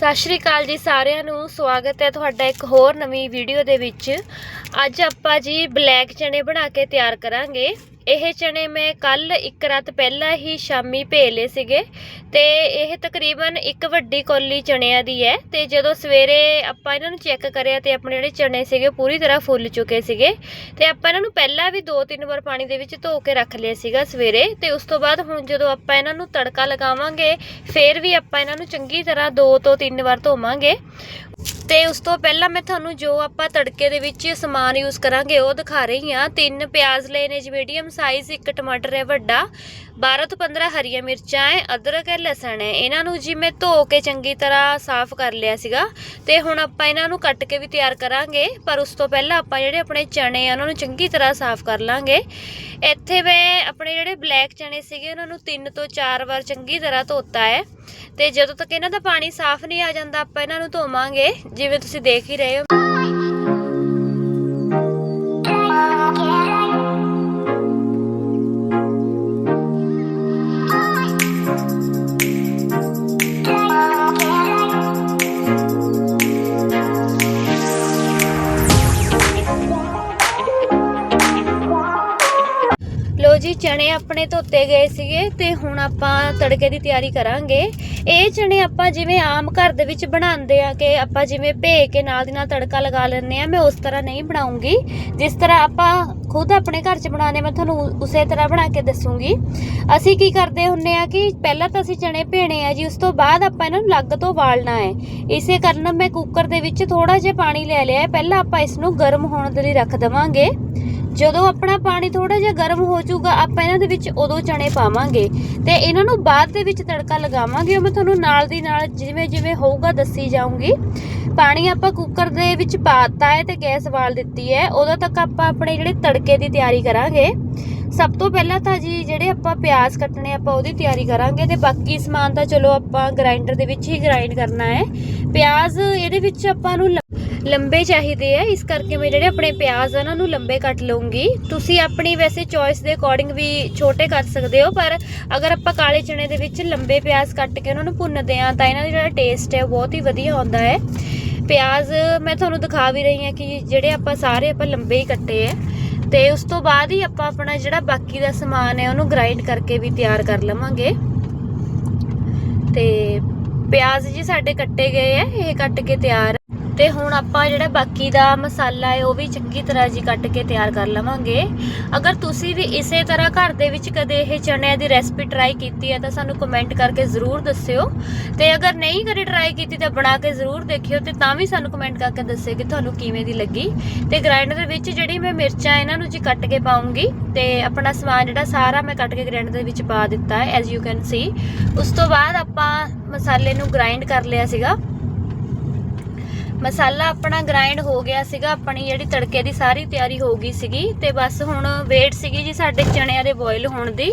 ਸਤਿ ਸ਼੍ਰੀ ਅਕਾਲ ਜੀ ਸਾਰਿਆਂ ਨੂੰ। ਸਵਾਗਤ ਹੈ ਤੁਹਾਡਾ ਇੱਕ ਹੋਰ ਨਵੀਂ ਵੀਡੀਓ ਦੇ ਵਿੱਚ। ਅੱਜ ਆਪਾਂ ਜੀ ਬਲੈਕ ਚਨੇ ਬਣਾ ਕੇ ਤਿਆਰ ਕਰਾਂਗੇ। ਇਹ ਚਣੇ ਮੈਂ ਕੱਲ ਇੱਕ ਰਾਤ ਪਹਿਲਾਂ ਹੀ ਸ਼ਾਮੀ ਭੇ ਲਏ ਸੀਗੇ ਤੇ ਇਹ ਤਕਰੀਬਨ ਇੱਕ ਵੱਡੀ ਕੌਲੀ ਚਣਿਆਂ ਦੀ ਹੈ ਤੇ ਜਦੋਂ ਸਵੇਰੇ ਆਪਾਂ ਇਹਨਾਂ ਨੂੰ ਚੈੱਕ ਕਰਿਆ ਤੇ ਆਪਣੇ ਜਿਹੜੇ ਚਣੇ ਸੀਗੇ ਪੂਰੀ ਤਰ੍ਹਾਂ ਫੁੱਲ ਚੁੱਕੇ ਸੀਗੇ ਤੇ ਆਪਾਂ ਇਹਨਾਂ ਨੂੰ ਪਹਿਲਾਂ ਵੀ ਦੋ ਤਿੰਨ ਵਾਰ ਪਾਣੀ ਦੇ ਵਿੱਚ ਧੋ ਕੇ ਰੱਖ ਲਿਆ ਸੀਗਾ ਸਵੇਰੇ ਤੇ ਉਸ ਤੋਂ ਬਾਅਦ ਹੁਣ ਜਦੋਂ ਆਪਾਂ ਇਹਨਾਂ ਨੂੰ ਤੜਕਾ ਲਗਾਵਾਂਗੇ, ਫੇਰ ਵੀ ਆਪਾਂ ਇਹਨਾਂ ਨੂੰ ਚੰਗੀ ਤਰ੍ਹਾਂ ਦੋ ਤੋਂ ਤਿੰਨ ਵਾਰ ਧੋਵਾਂਗੇ। ਤੇ ਉਸ ਤੋਂ ਪਹਿਲਾਂ ਮੈਂ ਤੁਹਾਨੂੰ ਜੋ ਆਪਾਂ ਤੜਕੇ ਦੇ ਵਿੱਚ ਸਮਾਨ ਯੂਜ਼ ਕਰਾਂਗੇ, ਉਹ ਦਿਖਾ ਰਹੀ ਹਾਂ। ਤਿੰਨ ਪਿਆਜ਼ ਲਏ ਨੇ ਜੀ ਮੀਡੀਅਮ ਸਾਈਜ਼ ਇੱਕ ਟਮਾਟਰ ਹੈ ਵੱਡਾ 12 ਤੋਂ 15 ਹਰੀਆਂ ਮਿਰਚਾਂ ਹੈ, ਅਦਰਕ ਹੈ, ਲਸਣ ਹੈ। ਇਹਨਾਂ ਨੂੰ ਜੀ ਮੈਂ ਧੋ ਕੇ ਚੰਗੀ ਤਰ੍ਹਾਂ ਸਾਫ਼ ਕਰ ਲਿਆ ਸੀਗਾ ਤੇ ਹੁਣ ਆਪਾਂ ਇਹਨਾਂ ਨੂੰ ਕੱਟ ਕੇ ਵੀ ਤਿਆਰ ਕਰਾਂਗੇ, ਪਰ ਉਸ ਤੋਂ ਪਹਿਲਾਂ ਆਪਾਂ ਜਿਹੜੇ ਆਪਣੇ ਚਣੇ ਆ, ਉਹਨਾਂ ਨੂੰ ਚੰਗੀ ਤਰ੍ਹਾਂ ਸਾਫ਼ ਕਰ ਲਾਂਗੇ। ਇੱਥੇ ਮੈਂ ਆਪਣੇ ਜਿਹੜੇ ਬਲੈਕ ਚਣੇ ਸੀਗੇ, ਉਹਨਾਂ ਨੂੰ ਤਿੰਨ ਤੋਂ ਚਾਰ ਵਾਰ ਚੰਗੀ ਤਰ੍ਹਾਂ ਧੋਤਾ ਹੈ। ਤੇ ਜਦੋਂ ਤੱਕ ਇਹਨਾਂ ਦਾ ਪਾਣੀ ਸਾਫ਼ ਨਹੀਂ ਆ ਜਾਂਦਾ, ਆਪਾਂ ਇਹਨਾਂ ਨੂੰ ਧੋਵਾਂਗੇ, ਜਿਵੇਂ ਤੁਸੀਂ ਦੇਖ ਹੀ ਰਹੇ ਹੋ। ਚਣੇ ਆਪਣੇ ਧੋਤੇ ਗਏ ਸੀਗੇ ਤੇ ਹੁਣ ਆਪਾਂ ਤੜਕੇ ਦੀ ਤਿਆਰੀ ਕਰਾਂਗੇ। ਇਹ ਚਣੇ ਆਪਾਂ ਜਿਵੇਂ ਆਮ ਘਰ ਦੇ ਵਿੱਚ ਬਣਾਉਂਦੇ ਆ ਕਿ ਆਪਾਂ ਜਿਵੇਂ ਭੇ ਕੇ ਨਾਲ ਦੀ ਨਾਲ ਤੜਕਾ ਲਗਾ ਲੈਂਦੇ ਆ, ਮੈਂ ਉਸ ਤਰ੍ਹਾਂ ਨਹੀਂ ਬਣਾਉਂਗੀ। ਜਿਸ ਤਰ੍ਹਾਂ ਆਪਾਂ ਖੁਦ ਆਪਣੇ ਘਰ 'ਚ ਬਣਾਉਂਦੇ, ਮੈਂ ਤੁਹਾਨੂੰ ਉ- ਉਸੇ ਤਰ੍ਹਾਂ ਬਣਾ ਕੇ ਦੱਸੂਗੀ। ਅਸੀਂ ਕੀ ਕਰਦੇ ਹੁੰਨੇ ਆ ਕਿ ਪਹਿਲਾਂ ਤਾਂ ਅਸੀਂ ਚਣੇ ਭੇਣੇ ਆ ਜੀ, ਉਸ ਤੋਂ ਬਾਅਦ ਆਪਾਂ ਇਹਨਾਂ ਨੂੰ ਲੱਗ ਤੋਂ ਵਾਲਣਾ ਹੈ। ਇਸੇ ਕਾਰਨ ਮੈਂ ਕੁੱਕਰ ਦੇ ਵਿੱਚ ਥੋੜਾ ਜਿਹਾ ਪਾਣੀ ਲੈ ਲਿਆ ਪਹਿਲਾਂ ਆਪਾਂ ਇਸ ਨੂੰ ਗਰਮ ਹੋਣ ਦੇ ਲਈ ਰੱਖ ਦੇਵਾਂਗੇ। ਜਦੋਂ ਆਪਣਾ ਪਾਣੀ ਥੋੜਾ ਜਿਹਾ ਗਰਮ ਹੋ ਜਾਊਗਾ, ਆਪਾਂ ਇਹਨਾਂ ਦੇ ਵਿੱਚ ਉਦੋਂ ਚਣੇ ਪਾਵਾਂਗੇ ਤੇ ਇਹਨਾਂ ਨੂੰ ਬਾਅਦ ਦੇ ਵਿੱਚ ਤੜਕਾ ਲਗਾਵਾਂਗੇ। ਉਹ ਮੈਂ ਤੁਹਾਨੂੰ ਨਾਲ ਦੀ ਨਾਲ ਜਿਵੇਂ ਜਿਵੇਂ ਹੋਊਗਾ ਦੱਸੀ ਜਾਊਂਗੀ। ਪਾਣੀ ਆਪਾਂ ਕੁੱਕਰ ਦੇ ਵਿੱਚ ਪਾਤਾ ਹੈ ਤੇ ਗੈਸ ਬਾਲ ਦਿੱਤੀ ਹੈ। ਉਦੋਂ ਤੱਕ ਆਪਾਂ ਆਪਣੇ ਜਿਹੜੇ ਤੜਕੇ ਦੀ ਤਿਆਰੀ ਕਰਾਂਗੇ। ਸਭ ਤੋਂ ਪਹਿਲਾਂ ਤਾਂ ਜੀ ਜਿਹੜੇ ਆਪਾਂ ਪਿਆਜ਼ ਕੱਟਣੇ ਆਪਾਂ ਉਹਦੀ ਤਿਆਰੀ ਕਰਾਂਗੇ ਤੇ ਬਾਕੀ ਸਮਾਨ ਤਾਂ ਚਲੋ ਆਪਾਂ ਗ੍ਰਾਈਂਡਰ ਦੇ ਵਿੱਚ ਹੀ ਗ੍ਰਾਈਂਡ ਕਰਨਾ ਹੈ। ਪਿਆਜ਼ ਇਹਦੇ ਵਿੱਚ ਆਪਾਂ ਨੂੰ ਲੰਬੇ ਚਾਹੀਦੇ ਆ, ਇਸ ਕਰਕੇ ਮੈਂ ਜਿਹੜੇ ਆਪਣੇ ਪਿਆਜ਼ ਆ ਉਹਨਾਂ ਨੂੰ ਲੰਬੇ ਕੱਟ ਲਵਾਂਗੀ ਤੁਸੀਂ ਆਪਣੀ ਵੈਸੇ ਚੋਇਸ ਦੇ ਅਕੋਰਡਿੰਗ ਵੀ ਛੋਟੇ ਕਰ ਸਕਦੇ ਹੋ, ਪਰ ਅਗਰ ਆਪਾਂ ਕਾਲੇ ਚਨੇ ਦੇ ਵਿੱਚ ਲੰਬੇ ਪਿਆਜ਼ ਕੱਟ ਕੇ ਉਹਨਾਂ ਨੂੰ ਭੁੰਨਦੇ ਆ ਤਾਂ ਇਹਨਾਂ ਦਾ ਜਿਹੜਾ ਟੇਸਟ ਹੈ, ਉਹ ਬਹੁਤ ਹੀ ਵਧੀਆ ਆਉਂਦਾ ਹੈ। ਪਿਆਜ਼ ਮੈਂ ਤੁਹਾਨੂੰ ਦਿਖਾ ਵੀ ਰਹੀ ਹਾਂ ਕਿ ਜਿਹੜੇ ਆਪਾਂ ਸਾਰੇ ਆਪਾਂ ਲੰਬੇ ਹੀ ਕੱਟੇ ਆ ਤੇ ਉਸ ਤੋਂ ਬਾਅਦ ਹੀ ਆਪਾਂ ਆਪਣਾ ਜਿਹੜਾ ਬਾਕੀ ਦਾ ਸਮਾਨ ਹੈ, ਉਹਨੂੰ ਗ੍ਰਾਈਂਡ ਕਰਕੇ ਵੀ ਤਿਆਰ ਕਰ ਲਵਾਂਗੇ। ਤੇ ਪਿਆਜ਼ ਜੀ ਸਾਡੇ ਕੱਟੇ ਗਏ ਆ ਇਹ ਕੱਟ ਕੇ ਤਿਆਰ ਤੇ ਹੁਣ ਆਪਾਂ ਜਿਹੜਾ ਬਾਕੀ ਦਾ ਮਸਾਲਾ ਹੈ, ਉਹ ਵੀ ਚੰਗੀ ਤਰ੍ਹਾਂ ਜੀ ਕੱਟ ਕੇ ਤਿਆਰ ਕਰ ਲਵਾਂਗੇ। ਅਗਰ ਤੁਸੀਂ ਵੀ ਇਸੇ ਤਰ੍ਹਾਂ ਘਰ ਦੇ ਵਿੱਚ ਕਦੇ ਇਹ ਚਣਿਆਂ ਦੀ ਰੈਸਪੀ ਟਰਾਈ ਕੀਤੀ ਹੈ, ਤਾਂ ਸਾਨੂੰ ਕਮੈਂਟ ਕਰਕੇ ਜ਼ਰੂਰ ਦੱਸਿਓ। ਤੇ ਅਗਰ ਨਹੀਂ ਕਦੇ ਟਰਾਈ ਕੀਤੀ, ਤਾਂ ਬਣਾ ਕੇ ਜ਼ਰੂਰ ਦੇਖਿਓ ਤੇ ਤਾਂ ਵੀ ਸਾਨੂੰ ਕਮੈਂਟ ਕਰਕੇ ਦੱਸਿਓ ਕਿ ਤੁਹਾਨੂੰ ਕਿਵੇਂ ਦੀ ਲੱਗੀ। ਤੇ ਗ੍ਰਾਈਂਡਰ ਦੇ ਵਿੱਚ ਜਿਹੜੀ ਮੈਂ ਮਿਰਚਾਂ ਇਹਨਾਂ ਨੂੰ ਜੀ ਕੱਟ ਕੇ ਪਾਉਂਗੀ, ਤੇ ਆਪਣਾ ਸਮਾਨ ਜਿਹੜਾ ਸਾਰਾ ਮੈਂ ਕੱਟ ਕੇ ਗ੍ਰਾਈਂਡਰ ਦੇ ਵਿੱਚ ਪਾ ਦਿੱਤਾ ਹੈ ਐਜ਼ ਯੂ ਕੈਨ ਸੀ ਉਸ ਤੋਂ ਬਾਅਦ ਆਪਾਂ ਮਸਾਲੇ ਨੂੰ ਗ੍ਰਾਈਂਡ ਕਰ ਲਿਆ ਸੀਗਾ। ਮਸਾਲਾ ਆਪਣਾ ਗ੍ਰਾਈਂਡ ਹੋ ਗਿਆ ਸੀਗਾ, ਆਪਣੀ ਜਿਹੜੀ ਤੜਕੇ ਦੀ ਸਾਰੀ ਤਿਆਰੀ ਹੋ ਗਈ ਸੀਗੀ ਤੇ ਬਸ ਹੁਣ ਵੇਟ ਸੀਗੀ ਜੀ ਸਾਡੇ ਚਣਿਆਂ ਦੇ ਬੋਇਲ ਹੋਣ ਦੀ।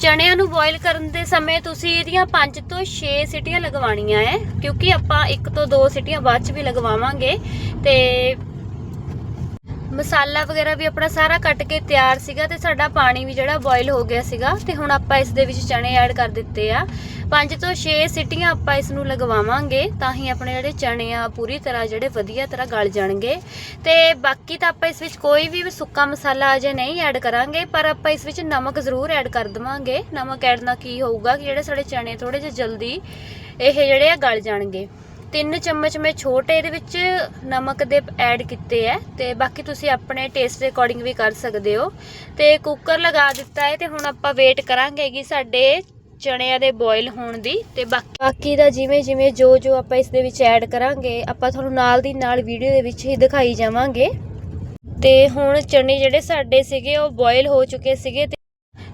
ਚਣਿਆਂ ਨੂੰ ਬੋਇਲ ਕਰਨ ਦੇ ਸਮੇਂ ਤੁਸੀਂ ਇਹਦੀਆਂ 5 ਤੋਂ 6 ਸਿਟੀਆਂ ਲਗਵਾਉਣੀਆਂ ਹੈ ਕਿਉਂਕਿ ਆਪਾਂ ਇੱਕ ਤੋਂ ਦੋ ਸਿਟੀਆਂ ਬਾਅਦ ਚ ਵੀ ਲਗਵਾਵਾਂਗੇ ਤੇ ਮਸਾਲਾ ਵਗੈਰਾ ਵੀ ਆਪਣਾ ਸਾਰਾ ਕੱਟ ਕੇ ਤਿਆਰ ਸੀਗਾ ਤੇ ਸਾਡਾ ਪਾਣੀ ਵੀ ਜਿਹੜਾ ਬੋਇਲ ਹੋ ਗਿਆ ਸੀਗਾ ਤੇ ਹੁਣ ਆਪਾਂ ਇਸ ਦੇ ਵਿੱਚ ਚਣੇ ਐਡ ਕਰ ਦਿੱਤੇ ਆ। 5 ਤੋਂ 6 ਸਿਟੀਆਂ ਆਪਾਂ ਇਸ ਨੂੰ ਲਗਵਾਵਾਂਗੇ ਤਾਂ ਹੀ ਆਪਣੇ ਜਿਹੜੇ ਚਣੇ ਆ ਪੂਰੀ ਤਰ੍ਹਾਂ ਜਿਹੜੇ ਵਧੀਆ ਤਰ੍ਹਾਂ ਗਲ ਜਾਣਗੇ। ਤੇ ਬਾਕੀ ਤਾਂ ਆਪਾਂ ਇਸ ਵਿੱਚ ਕੋਈ ਵੀ ਸੁੱਕਾ ਮਸਾਲਾ ਅਜੇ ਨਹੀਂ ਐਡ ਕਰਾਂਗੇ, ਪਰ ਆਪਾਂ ਇਸ ਵਿੱਚ ਨਮਕ ਜ਼ਰੂਰ ਐਡ ਕਰ ਦਵਾਂਗੇ। ਨਮਕ ਐਡ ਨਾਲ ਕੀ ਹੋਊਗਾ ਕਿ ਜਿਹੜੇ ਸਾਡੇ ਚਣੇ ਥੋੜੇ ਜਿਹਾ ਜਲਦੀ ਇਹ ਜਿਹੜੇ ਆ ਗਲ ਜਾਣਗੇ। ਤਿੰਨ ਚਮਚ ਮੈਂ ਛੋਟੇ ਇਹਦੇ ਵਿੱਚ ਨਮਕ ਦੇ ਐਡ ਕੀਤੇ ਹੈ ਤੇ ਬਾਕੀ ਤੁਸੀਂ ਆਪਣੇ ਟੇਸਟ ਦੇ ਅਕੋਰਡਿੰਗ ਵੀ ਕਰ ਸਕਦੇ ਹੋ। ਤੇ ਕੁੱਕਰ ਲਗਾ ਦਿੱਤਾ ਹੈ ਤੇ ਹੁਣ ਆਪਾਂ ਵੇਟ ਕਰਾਂਗੇ ਕਿ ਸਾਡੇ ਚਣਿਆਂ ਦੇ ਬੋਇਲ ਹੋਣ ਦੀ ਤੇ ਬਾਕੀ ਬਾਕੀ ਦਾ ਜਿਵੇਂ ਜਿਵੇਂ ਜੋ ਜੋ ਆਪਾਂ ਇਸ ਦੇ ਵਿੱਚ ਐਡ ਕਰਾਂਗੇ, ਆਪਾਂ ਤੁਹਾਨੂੰ ਨਾਲ ਦੀ ਨਾਲ ਵੀਡੀਓ ਦੇ ਵਿੱਚ ਹੀ ਦਿਖਾਈ ਜਾਵਾਂਗੇ। ਤੇ ਹੁਣ ਚਣੇ ਜਿਹੜੇ ਸਾਡੇ ਸੀਗੇ ਉਹ ਬੋਇਲ ਹੋ ਚੁੱਕੇ ਸੀਗੇ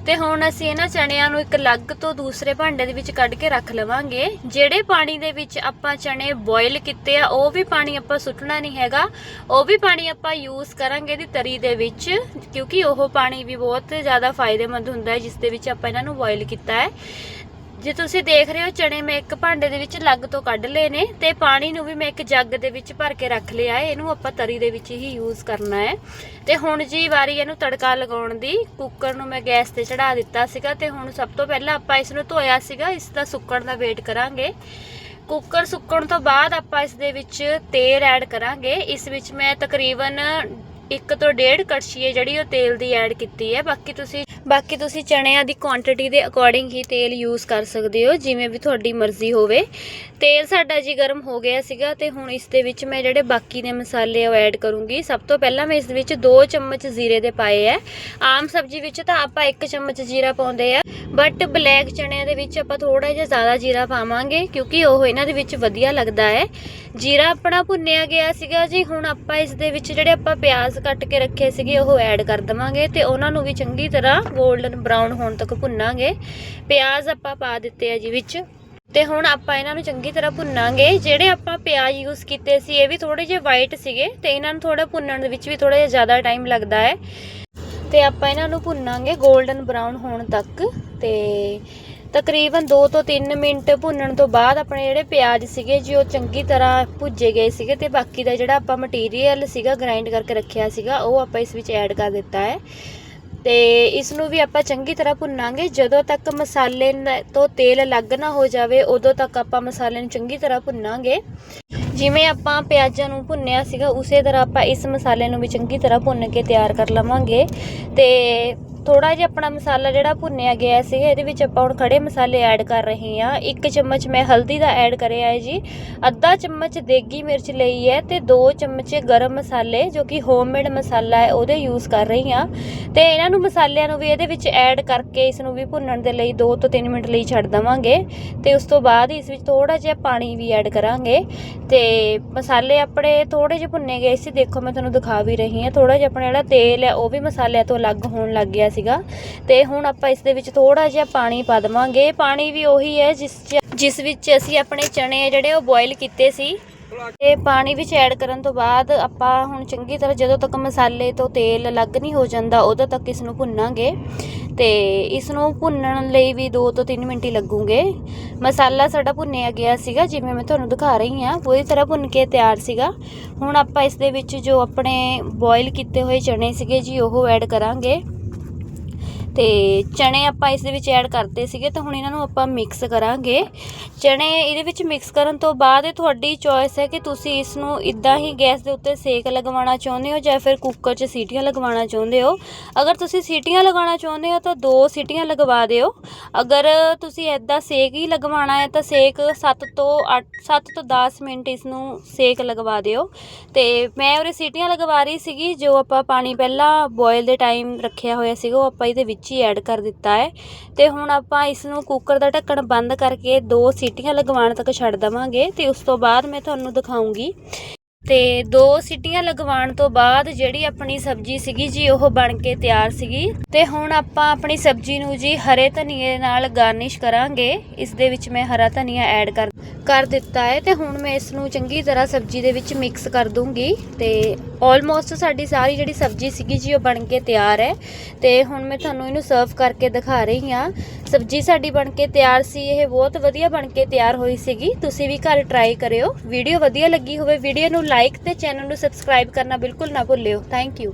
ਤੇ ਹੁਣ ਅਸੀਂ ਇਹਨਾਂ ਚਣਿਆਂ ਨੂੰ ਇੱਕ ਅਲੱਗ ਤੋਂ ਦੂਸਰੇ ਭਾਂਡੇ ਦੇ ਵਿੱਚ ਕੱਢ ਕੇ ਰੱਖ ਲਵਾਂਗੇ। ਜਿਹੜੇ ਪਾਣੀ ਦੇ ਵਿੱਚ ਆਪਾਂ ਚਣੇ ਬੋਇਲ ਕੀਤੇ ਆ, ਉਹ ਵੀ ਪਾਣੀ ਆਪਾਂ ਸੁੱਟਣਾ ਨਹੀਂ ਹੈਗਾ। ਉਹ ਵੀ ਪਾਣੀ ਆਪਾਂ ਯੂਜ਼ ਕਰਾਂਗੇ ਦੀ ਤਰੀ ਦੇ ਵਿੱਚ, ਕਿਉਂਕਿ ਉਹ ਪਾਣੀ ਵੀ ਬਹੁਤ ਜ਼ਿਆਦਾ ਫਾਇਦੇਮੰਦ ਹੁੰਦਾ ਹੈ, ਜਿਸ ਦੇ ਵਿੱਚ ਆਪਾਂ ਇਹਨਾਂ ਨੂੰ ਬੋਇਲ ਕੀਤਾ ਹੈ। ਜੇ ਤੁਸੀਂ ਦੇਖ ਰਹੇ ਹੋ ਚਣੇ ਮੈਂ ਇੱਕ ਭਾਂਡੇ ਦੇ ਵਿੱਚ ਲੱਗ ਤੋਂ ਕੱਢ ਲਏ ਨੇ ਤੇ ਪਾਣੀ ਨੂੰ ਵੀ ਮੈਂ ਇੱਕ ਜੱਗ ਦੇ ਵਿੱਚ ਭਰ ਕੇ ਰੱਖ ਲਿਆ ਹੈ। ਇਹਨੂੰ ਆਪਾਂ ਤਰੀ ਦੇ ਵਿੱਚ ਹੀ ਯੂਜ਼ ਕਰਨਾ ਹੈ। ਤੇ ਹੁਣ ਜੀ ਵਾਰੀ ਇਹਨੂੰ ਤੜਕਾ ਲਗਾਉਣ ਦੀ। ਕੁੱਕਰ ਨੂੰ ਮੈਂ ਗੈਸ ਤੇ ਚੜਾ ਦਿੱਤਾ ਸੀਗਾ ਤੇ ਹੁਣ ਸਭ ਤੋਂ ਪਹਿਲਾਂ ਆਪਾਂ ਇਸ ਨੂੰ ਧੋਇਆ ਸੀਗਾ। ਇਸ ਦਾ ਸੁੱਕਣ ਦਾ ਵੇਟ ਕਰਾਂਗੇ। ਕੁੱਕਰ ਸੁੱਕਣ ਤੋਂ ਬਾਅਦ ਆਪਾਂ ਇਸ ਦੇ ਵਿੱਚ ਤੇਲ ਐਡ ਕਰਾਂਗੇ। ਇਸ ਵਿੱਚ ਮੈਂ ਤਕਰੀਬਨ ਇੱਕ ਤੋਂ ਡੇਢ ਕੜਛੀ ਹੈ ਜਿਹੜੀ ਉਹ ਤੇਲ ਦੀ ਐਡ ਕੀਤੀ ਹੈ। ਬਾਕੀ ਤੁਸੀਂ ਬਾਕੀ ਤੁਸੀਂ ਚਣਿਆਂ ਦੀ ਕੁਆਂਟੀਟੀ ਦੇ ਅਕੋਰਡਿੰਗ ਹੀ ਤੇਲ ਯੂਜ਼ ਕਰ ਸਕਦੇ ਹੋ, ਜਿਵੇਂ ਵੀ ਤੁਹਾਡੀ ਮਰਜ਼ੀ ਹੋਵੇ। ਤੇਲ ਸਾਡਾ ਜੀ ਗਰਮ ਹੋ ਗਿਆ ਸੀਗਾ ਤੇ ਹੁਣ ਇਸ ਦੇ ਵਿੱਚ ਮੈਂ ਜਿਹੜੇ ਬਾਕੀ ਦੇ ਮਸਾਲੇ ਉਹ ਐਡ ਕਰੂੰਗੀ। ਸਭ ਤੋਂ ਪਹਿਲਾਂ ਮੈਂ ਇਸ ਦੇ ਵਿੱਚ 2 ਚਮਚ ਜ਼ੀਰੇ ਦੇ ਪਾਏ ਹੈ ਆਮ ਸਬਜ਼ੀ ਵਿੱਚ ਤਾਂ ਆਪਾਂ 1 ਚਮਚ ਜ਼ੀਰਾ ਪਾਉਂਦੇ ਆ ਬਟ ਬਲੈਕ ਚਣਿਆਂ ਦੇ ਵਿੱਚ ਆਪਾਂ ਥੋੜਾ ਜਿਹਾ ਜ਼ਿਆਦਾ ਜੀਰਾ ਪਾਵਾਂਗੇ, ਕਿਉਂਕਿ ਉਹ ਇਹਨਾਂ ਦੇ ਵਿੱਚ ਵਧੀਆ ਲੱਗਦਾ ਹੈ। ਜੀਰਾ ਆਪਣਾ ਭੁੰਨਿਆ ਗਿਆ ਸੀਗਾ ਜੀ, ਹੁਣ ਆਪਾਂ ਇਸ ਦੇ ਵਿੱਚ ਜਿਹੜੇ ਆਪਾਂ ਪਿਆਜ਼ ਕੱਟ ਕੇ ਰੱਖੇ ਸੀਗੇ, ਉਹ ਐਡ ਕਰ ਦਵਾਂਗੇ ਤੇ ਉਹਨਾਂ ਨੂੰ ਵੀ ਚੰਗੀ ਤਰ੍ਹਾਂ 골ਡਨ ਬਰਾਊਨ ਹੋਣ ਤੱਕ ਭੁੰਨਾਂਗੇ। ਪਿਆਜ਼ ਆਪਾਂ ਪਾ ਦਿੱਤੇ ਆ ਜੀ ਵਿੱਚ। ਤੇ ਹੁਣ ਆਪਾਂ ਇਹਨਾਂ ਨੂੰ ਚੰਗੀ ਤਰ੍ਹਾਂ ਭੁੰਨਾਂਗੇ। ਜਿਹੜੇ ਆਪਾਂ ਪਿਆਜ਼ ਯੂਜ਼ ਕੀਤੇ ਸੀ, ਇਹ ਵੀ ਥੋੜੇ ਜਿਹੇ ਵਾਈਟ ਸੀਗੇ ਤੇ ਇਹਨਾਂ ਨੂੰ ਥੋੜਾ ਭੁੰਨਣ ਦੇ ਵਿੱਚ ਵੀ ਥੋੜਾ ਜਿਹਾ ਜ਼ਿਆਦਾ ਟਾਈਮ ਲੱਗਦਾ ਹੈ। ਤੇ ਆਪਾਂ ਇਹਨਾਂ ਨੂੰ ਭੁੰਨਾਂਗੇ 골ਡਨ ਬਰਾਊਨ ਹੋਣ ਤੱਕ ਤੇ ਤਕਰੀਬਨ 2 ਤੋਂ 3 ਮਿੰਟ ਭੁੰਨਣ ਤੋਂ ਬਾਅਦ ਆਪਣੇ ਜਿਹੜੇ ਪਿਆਜ਼ ਸੀਗੇ ਜੀ, ਉਹ ਚੰਗੀ ਤਰ੍ਹਾਂ ਭੁੱਜੇ ਗਏ ਸੀਗੇ ਤੇ ਬਾਕੀ ਦਾ ਜਿਹੜਾ ਆਪਾਂ ਮਟੀਰੀਅਲ ਸੀਗਾ ਗ੍ਰਾਈਂਡ ਕਰਕੇ ਰੱਖਿਆ ਸੀਗਾ, ਉਹ ਆਪਾਂ ਇਸ ਵਿੱਚ ਐਡ ਕਰ ਦਿੱਤਾ ਹੈ। ਤੇ ਇਸ ਨੂੰ ਵੀ ਆਪਾਂ ਚੰਗੀ ਤਰ੍ਹਾਂ ਭੁੰਨਾਂਗੇ, ਜਦੋਂ ਤੱਕ ਮਸਾਲੇ ਤੋਂ ਤੇਲ ਅਲੱਗ ਨਾ ਹੋ ਜਾਵੇ, ਉਦੋਂ ਤੱਕ ਆਪਾਂ ਮਸਾਲੇ ਨੂੰ ਚੰਗੀ ਤਰ੍ਹਾਂ ਭੁੰਨਾਂਗੇ। ਜਿਵੇਂ ਆਪਾਂ ਪਿਆਜ਼ਾਂ ਨੂੰ ਭੁੰਨਿਆ ਸੀਗਾ, ਉਸੇ ਤਰ੍ਹਾਂ ਆਪਾਂ ਇਸ ਮਸਾਲੇ ਨੂੰ ਵੀ ਚੰਗੀ ਤਰ੍ਹਾਂ ਭੁੰਨ ਕੇ ਤਿਆਰ ਕਰ ਲਵਾਂਗੇ ਤੇ ਥੋੜਾ ਜਿਹਾ ਆਪਣਾ ਮਸਾਲਾ ਜਿਹੜਾ ਭੁੰਨਿਆ ਗਿਆ ਸੀਗਾ ਇਹਦੇ ਵਿੱਚ ਆਪਾਂ ਹੁਣ ਖੜੇ ਮਸਾਲੇ ਐਡ ਕਰ ਰਹੇ ਹਾਂ। ਇੱਕ ਚਮਚ ਮੈਂ ਹਲਦੀ ਦਾ ਐਡ ਕਰਿਆ ਹੈ ਜੀ। ਅੱਧਾ ਚਮਚ ਦੇਗੀ ਮਿਰਚ ਲਈ ਹੈ ਤੇ 2 ਚਮਚ ਗਰਮ ਮਸਾਲੇ, ਜੋ ਕਿ ਹੋਮਮੇਡ ਮਸਾਲਾ ਹੈ, ਉਹਦੇ ਯੂਜ਼ ਕਰ ਰਹੀ ਹਾਂ। ਤੇ ਇਹਨਾਂ ਨੂੰ ਮਸਾਲਿਆਂ ਨੂੰ ਵੀ ਇਹਦੇ ਵਿੱਚ ਐਡ ਕਰਕੇ ਇਸ ਨੂੰ ਵੀ ਭੁੰਨਣ ਦੇ ਲਈ 2 ਤੋਂ 3 ਮਿੰਟ ਲਈ ਛੱਡ ਦਵਾਂਗੇ। ਤੇ ਉਸ ਤੋਂ ਬਾਅਦ ਇਸ ਵਿੱਚ ਥੋੜਾ ਜਿਹਾ ਪਾਣੀ ਵੀ ਐਡ ਕਰਾਂਗੇ। ਤੇ ਮਸਾਲੇ ਆਪਣੇ ਥੋੜੇ ਜਿਹੇ ਭੁੰਨੇ ਗਏ ਸੀ, ਦੇਖੋ ਮੈਂ ਤੁਹਾਨੂੰ ਦਿਖਾ ਵੀ ਰਹੀ ਹਾਂ। ਥੋੜਾ ਜਿਹਾ ਆਪਣਾ ਜਿਹੜਾ ਤੇਲ ਹੈ, ਉਹ ਵੀ ਮਸਾਲਿਆਂ ਤੋਂ ਅਲੱਗ ਹੋਣ ਲੱਗ ਗਿਆ ਸੀਗਾ। ਤੇ ਹੁਣ ਆਪਾਂ ਇਸ ਦੇ ਵਿੱਚ ਥੋੜਾ ਜਿਹਾ ਪਾਣੀ ਪਾ ਦੇਵਾਂਗੇ। ਪਾਣੀ ਵੀ ਉਹੀ ਹੈ ਜਿਸ 'ਚ- ਜਿਸ ਵਿੱਚ ਅਸੀਂ ਆਪਣੇ ਚਣੇ ਜਿਹੜੇ ਉਹ ਬੋਇਲ ਕੀਤੇ ਸੀ। ਤੇ ਪਾਣੀ ਵਿੱਚ ਐਡ ਕਰਨ ਤੋਂ ਬਾਅਦ ਆਪਾਂ ਹੁਣ ਚੰਗੀ ਤਰ੍ਹਾਂ ਜਦੋਂ ਤੱਕ ਮਸਾਲੇ ਤੋਂ ਤੇਲ ਅਲੱਗ ਨਹੀਂ ਹੋ ਜਾਂਦਾ, ਉਦੋਂ ਤੱਕ ਇਸ ਨੂੰ ਭੁੰਨਾਂਗੇ। ਤੇ ਇਸ ਨੂੰ ਭੁੰਨਣ ਲਈ ਵੀ 2 ਤੋਂ 3 ਮਿੰਟ ਹੀ ਲੱਗੂਗੇ। ਮਸਾਲਾ ਸਾਡਾ ਭੁੰਨਿਆ ਗਿਆ ਸੀਗਾ, ਜਿਵੇਂ ਮੈਂ ਤੁਹਾਨੂੰ ਦਿਖਾ ਰਹੀ ਹਾਂ। ਪੂਰੀ ਤਰ੍ਹਾਂ ਭੁੰਨ ਕੇ ਤਿਆਰ ਸੀਗਾ। ਹੁਣ ਆਪਾਂ ਇਸ ਦੇ ਵਿੱਚ ਜੋ ਆਪਣੇ ਬੋਇਲ ਕੀਤੇ ਹੋਏ ਚਣੇ ਸੀਗੇ ਜੀ, ਉਹ ਐਡ ਕਰਾਂਗੇ। ਤੇ ਚਣੇ ਆਪਾਂ ਇਸ ਦੇ ਵਿੱਚ ਐਡ ਕਰਤੇ ਸੀਗੇ, ਤਾਂ ਹੁਣ ਇਹਨਾਂ ਨੂੰ ਆਪਾਂ ਮਿਕਸ ਕਰਾਂਗੇ। ਚਣੇ ਇਹਦੇ ਵਿੱਚ ਮਿਕਸ ਕਰਨ ਤੋਂ ਬਾਅਦ ਤੁਹਾਡੀ ਚੋਇਸ ਹੈ ਕਿ ਤੁਸੀਂ ਇਸ ਨੂੰ ਇਦਾਂ ਹੀ ਗੈਸ ਦੇ ਉੱਤੇ ਸੇਕ ਲਗਵਾਉਣਾ ਚਾਹੁੰਦੇ ਹੋ ਜਾਂ ਫਿਰ ਕੁੱਕਰ 'ਚ ਸੀਟੀਆਂ ਲਗਵਾਉਣਾ ਚਾਹੁੰਦੇ ਹੋ। ਅਗਰ ਤੁਸੀਂ ਸੀਟੀਆਂ ਲਗਾਉਣਾ ਚਾਹੁੰਦੇ ਹੋ ਤਾਂ ਦੋ ਸੀਟੀਆਂ ਲਗਵਾ ਦਿਓ। ਅਗਰ ਤੁਸੀਂ ਐਦਾਂ ਸੇਕ ਹੀ ਲਗਵਾਉਣਾ ਹੈ ਤਾਂ ਸੇਕ 7 ਤੋਂ 8 7 ਤੋਂ 10 ਮਿੰਟ ਇਸ ਨੂੰ ਸੇਕ ਲਗਵਾ ਦਿਓ। ਤੇ ਮੈਂ ਉਰੇ ਸੀਟੀਆਂ ਲਗਵਾ ਰਹੀ ਸੀਗੀ, ਜੋ ਆਪਾਂ ਪਾਣੀ ਪਹਿਲਾਂ ਬੋਇਲ ਦੇ ਟਾਈਮ ਰੱਖਿਆ ਹੋਇਆ ਸੀਗਾ, ਉਹ ਆਪਾਂ ਇਹਦੇ ਵਿੱਚ ਵਿੱਚ ਹੀ ਐਡ ਕਰ ਦਿੱਤਾ ਹੈ। ਤੇ ਹੁਣ ਆਪਾਂ ਇਸ ਨੂੰ ਕੁੱਕਰ ਦਾ ਢੱਕਣ ਬੰਦ ਕਰਕੇ ਦੋ ਸੀਟੀਆਂ ਲਗਵਾਉਣ ਤੱਕ ਛੱਡ ਦਵਾਂਗੇ ਤੇ ਉਸ ਤੋਂ ਬਾਅਦ ਮੈਂ ਤੁਹਾਨੂੰ ਦਿਖਾਉਂਗੀ। ਤੇ ਦੋ ਸੀਟੀਆਂ ਲਗਵਾਉਣ ਤੋਂ ਬਾਅਦ ਜਿਹੜੀ ਆਪਣੀ ਸਬਜ਼ੀ ਸੀਗੀ ਜੀ, ਉਹ ਬਣ ਕੇ ਤਿਆਰ ਸੀਗੀ। ਤੇ ਹੁਣ ਆਪਾਂ ਆਪਣੀ ਸਬਜ਼ੀ ਨੂੰ ਜੀ ਹਰੇ ਧਨੀਏ ਨਾਲ ਗਾਰਨਿਸ਼ ਕਰਾਂਗੇ। ਇਸ ਦੇ ਵਿੱਚ ਮੈਂ ਹਰਾ ਧਨੀਆ ਐਡ ਕਰ ਕਰ ਦਿੱਤਾ ਹੈ ਤੇ ਹੁਣ ਮੈਂ ਇਸ ਨੂੰ ਚੰਗੀ ਤਰ੍ਹਾਂ ਸਬਜ਼ੀ ਦੇ ਵਿੱਚ ਮਿਕਸ ਕਰ ਦੂੰਗੀ ਤੇ ਆਲਮੋਸਟ ਸਾਡੀ ਸਾਰੀ ਜਿਹੜੀ ਸਬਜ਼ੀ ਸੀਗੀ ਜੀ ਉਹ ਬਣ ਕੇ ਤਿਆਰ ਹੈ ਤੇ ਹੁਣ ਮੈਂ ਤੁਹਾਨੂੰ ਇਹਨੂੰ ਸਰਵ ਕਰਕੇ ਦਿਖਾ ਰਹੀ ਹਾਂ। ਸਬਜ਼ੀ ਸਾਡੀ ਬਣ ਕੇ ਤਿਆਰ ਸੀ, ਇਹ ਬਹੁਤ ਵਧੀਆ ਬਣ ਕੇ ਤਿਆਰ ਹੋਈ ਸੀਗੀ। ਤੁਸੀਂ ਵੀ ਘਰ ਟਰਾਈ ਕਰਿਓ। ਵੀਡੀਓ ਵਧੀਆ ਲੱਗੀ ਹੋਵੇ, ਵੀਡੀਓ ਨੂੰ ਲਾਈਕ ਤੇ ਚੈਨਲ ਨੂੰ ਸਬਸਕ੍ਰਾਈਬ ਕਰਨਾ ਬਿਲਕੁਲ ਨਾ ਭੁੱਲਿਓ। Thank you